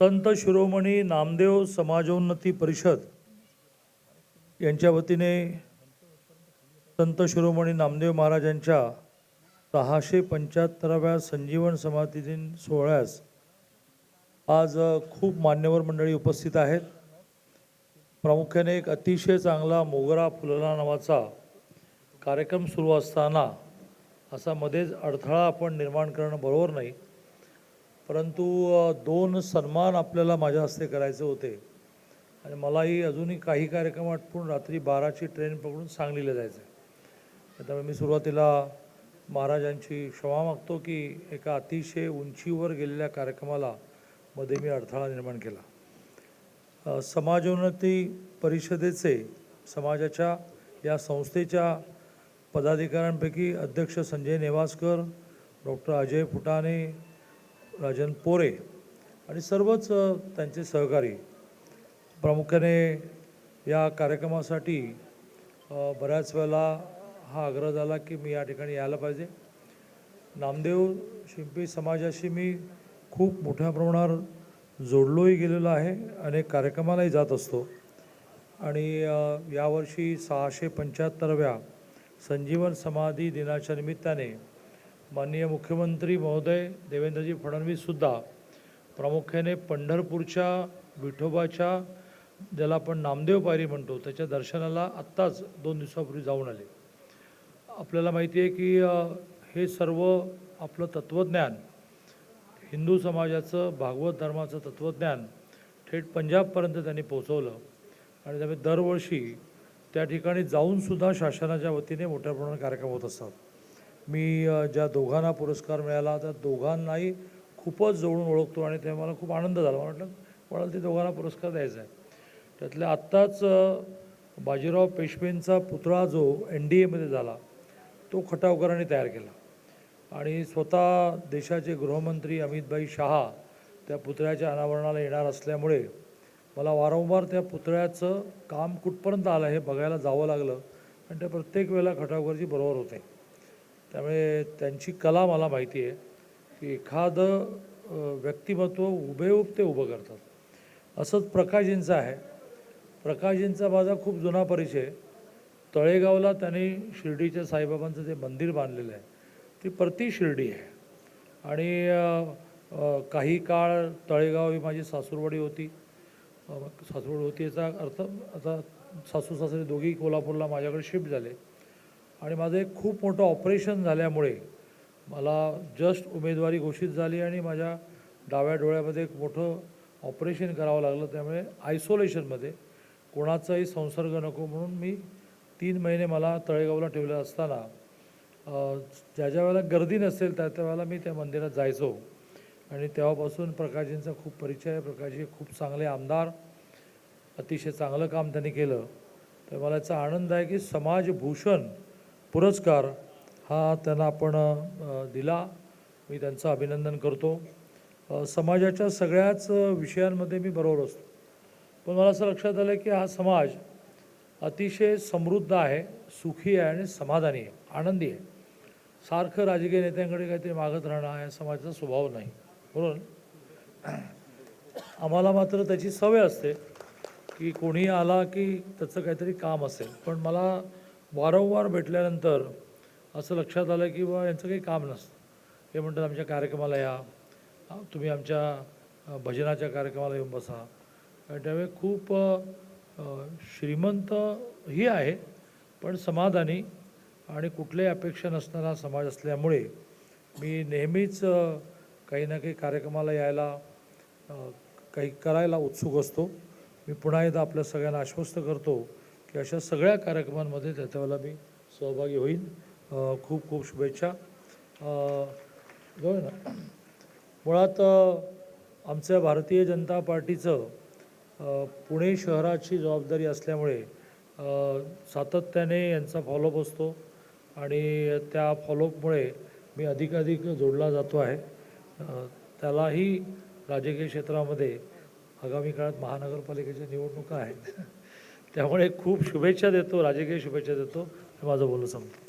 संत शिरोमणी नामदेव समाजोन्नती परिषद यांच्या वतीने संत शिरोमणी नामदेव महाराजांच्या सहाशे पंच्याहत्तराव्या संजीवन समाधी दिन सोहळ्यास आज खूप मान्यवर मंडळी उपस्थित आहेत. प्रामुख्याने एक अतिशय चांगला मोगरा फुलला नावाचा कार्यक्रम सुरू असताना असा मध्येच अडथळा आपण निर्माण करणं बरोबर नाही. परंतु दोन सन्मान आपल्याला माझ्या हस्ते करायचे होते. आणि मलाही अजूनही काही कार्यक्रम आटपून रात्री बाराची ट्रेन पकडून सांगलीला जायचं आहे त्यामुळे मी सुरुवातीला महाराजांची क्षमा मागतो की एका अतिशय उंचीवर गेलेल्या कार्यक्रमाला मध्ये मी अडथळा निर्माण केला. समाजोन्नती परिषदेचे समाजाच्या या संस्थेच्या पदाधिकाऱ्यांपैकी अध्यक्ष संजय नेवासकर डॉक्टर अजय फुटाणे राजन पोरे आणि सर्वच त्यांचे सहकारी प्रामुख्याने या कार्यक्रमासाठी बऱ्याच वेळेला हा आग्रह झाला की मी या ठिकाणी यायला पाहिजे. नामदेव शिंपी समाजाशी मी खूप मोठ्या प्रमाणावर जोडलोही गेलेलो आहे अनेक कार्यक्रमालाही जात असतो. आणि यावर्षी सहाशे पंच्याहत्तरव्या संजीवन समाधी दिनाच्या निमित्ताने माननीय मुख्यमंत्री महोदय देवेंद्रजी फडणवीससुद्धा प्रामुख्याने पंढरपूरच्या विठोबाच्या ज्याला आपण नामदेव पायरी म्हणतो त्याच्या दर्शनाला आत्ताच दोन दिवसापूर्वी जाऊन आले. आपल्याला माहिती आहे की हे सर्व आपलं तत्त्वज्ञान हिंदू समाजाचं भागवत धर्माचं तत्त्वज्ञान थेट पंजाबपर्यंत त्यांनी पोचवलं आणि त्यामुळे दरवर्षी त्या ठिकाणी जाऊनसुद्धा शासनाच्या वतीने मोठ्या प्रमाणात कार्यक्रम होत असतात. मी ज्या दोघांना पुरस्कार मिळाला त्या दोघांनाही खूपच जवळून ओळखतो आणि ते मला खूप आनंद झाला. मला कोणाला ते दोघांना पुरस्कार द्यायचा आहे. त्यातल्या आत्ताच बाजीराव पेशवेंचा पुतळा जो एन डी एमध्ये झाला तो खटावकरांनी तयार केला. आणि स्वतः देशाचे गृहमंत्री अमितभाई शहा त्या पुतळ्याच्या अनावरणाला येणार असल्यामुळे मला वारंवार त्या पुतळ्याचं काम कुठपर्यंत आलं हे बघायला जावं लागलं. आणि ते प्रत्येक वेळेला खटावकरजी बरोबर होते. त्यामुळे त्यांची कला मला माहिती आहे की एखादं व्यक्तिमत्व उभेऊब ते उभं करतात. असंच प्रकाशजींचं आहे. प्रकाशजींचा माझा खूप जुना परिचय. आहे. तळेगावला त्यांनी शिर्डीच्या साईबाबांचं जे मंदिर बांधलेलं आहे ती प्रति शिर्डी आहे. आणि काही काळ तळेगाव ही माझी सासूरवाडी होती. सासूरवाडी होती याचा अर्थ आता सासू सासरे दोघेही कोल्हापूरला माझ्याकडे शिफ्ट झाले. आणि माझं एक खूप मोठं ऑपरेशन झाल्यामुळे मला जस्ट उमेदवारी घोषित झाली आणि माझ्या डाव्या डोळ्यामध्ये एक मोठं ऑपरेशन करावं लागलं. त्यामुळे आयसोलेशनमध्ये कोणाचाही संसर्ग नको म्हणून मी तीन महिने मला तळेगावला ठेवलं असताना ज्या ज्या वेळेला गर्दी नसेल त्या त्या वेळेला मी त्या मंदिरात जायचो. आणि तेव्हापासून प्रकाशजींचा खूप परिचय आहे. प्रकाशजी खूप चांगले आमदार अतिशय चांगलं काम त्यांनी केलं. तर मला याचा आनंद आहे की समाजभूषण पुरस्कार हा त्यांना आपण दिला. मी त्यांचं अभिनंदन करतो. समाजाच्या सगळ्याच विषयांमध्ये मी बरोबर असतो. पण मला असं लक्षात आलं की हा समाज अतिशय समृद्ध आहे सुखी आहे आणि समाधानी आहे आनंदी आहे. सारखं राजकीय नेत्यांकडे काहीतरी मागत राहणं हा या समाजाचा स्वभाव नाही. म्हणून आम्हाला मात्र त्याची सवय असते की कोणी आला की त्याचं काहीतरी काम असेल. पण मला वारंवार भेटल्यानंतर असं लक्षात आलं की बा यांचं काही काम नसतं. हे म्हणतात आमच्या कार्यक्रमाला या. तुम्ही आमच्या भजनाच्या कार्यक्रमाला येऊन बसा. आणि त्यामुळे खूप श्रीमंत ही आहे पण समाधानी आणि कुठल्याही अपेक्षा नसणारा समाज असल्यामुळे मी नेहमीच काही ना काही कार्यक्रमाला यायला काही करायला उत्सुक असतो. मी पुन्हा एकदा आपल्या सगळ्यांना आश्वस्त करतो की अशा सगळ्या कार्यक्रमांमध्ये त्याच्या वेळेला मी सहभागी होईन. खूप खूप शुभेच्छा. अ, ना. मुळात आमच्या भारतीय जनता पार्टीचं पुणे शहराची जबाबदारी असल्यामुळे सातत्याने यांचा फॉलोअप असतो आणि त्या फॉलोअपमुळे मी अधिकाधिक जोडला जातो आहे. त्यालाही राजकीय क्षेत्रामध्ये आगामी काळात महानगरपालिकेच्या निवडणुका आहेत. त्यामुळे खूप शुभेच्छा देतो राजकीय शुभेच्छा देतो. हे माझं बोलणं संपतं